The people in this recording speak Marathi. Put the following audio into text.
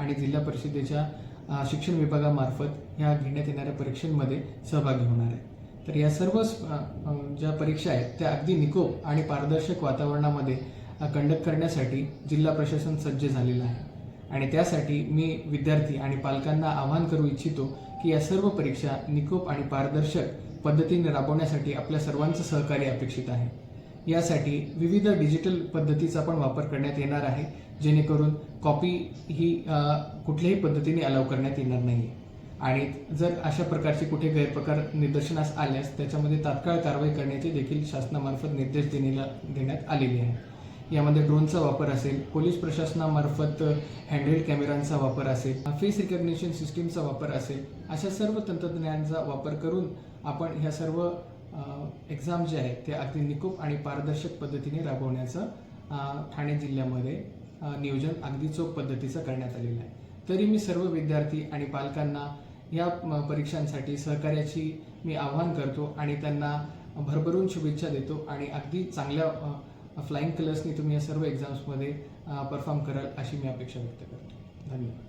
आणि जिल्हा परिषदेच्या शिक्षण विभागामार्फत ह्या घेण्यात येणाऱ्या परीक्षांमध्ये सहभागी होणार आहे. तर या सर्व ज्या परीक्षा आहेत त्या अगदी निकोप आणि पारदर्शक वातावरणामध्ये कंडक्ट करण्यासाठी जिल्हा प्रशासन सज्ज झालेलं आहे. आणि त्यासाठी मी विद्यार्थी आणि पालकांना आवाहन करू इच्छितो की या सर्व परीक्षा निकोप आणि पारदर्शक पद्धतीने राबवण्यासाठी आपल्या सर्वांचं सहकार्य अपेक्षित आहे. यासाठी विविध डिजिटल पद्धतीचा पण वापर करण्यात येणार आहे जेणेकरून कॉपी ही कुठल्याही पद्धतीने अलाव करण्यात येणार नाही आणि जर अशा प्रकारचे कुठे गैरप्रकार निदर्शनास आल्यास त्याच्यामध्ये तात्काळ कारवाई करण्याचे देखील शासनामार्फत निर्देश देण्याला देण्यात आलेले आहे यामध्ये ड्रोनचा वापर असेल पोलीस प्रशासनामार्फत हँडहेल्ड कॅमेरांचा वापर असेल फेस रिकग्निशन सिस्टीमचा वापर असेल अशा सर्व तंत्रज्ञानाचा वापर करून आपण ह्या सर्व एक्झाम जे आहेत ते अगदी निकोप आणि पारदर्शक पद्धतीने राबवण्याचं ठाणे जिल्ह्यामध्ये नियोजन अगदी चोख पद्धतीचं करण्यात आलेलं आहे. तरी मी सर्व विद्यार्थी आणि पालकांना या परीक्षांसाठी सहकार्याची मी आवाहन करतो आणि त्यांना भरभरून शुभेच्छा देतो आणि अगदी चांगल्या फ्लाईंग कलर्सनी तुम्ही या सर्व एक्झाम्समध्ये परफॉर्म कराल अशी मी अपेक्षा व्यक्त करतो. धन्यवाद.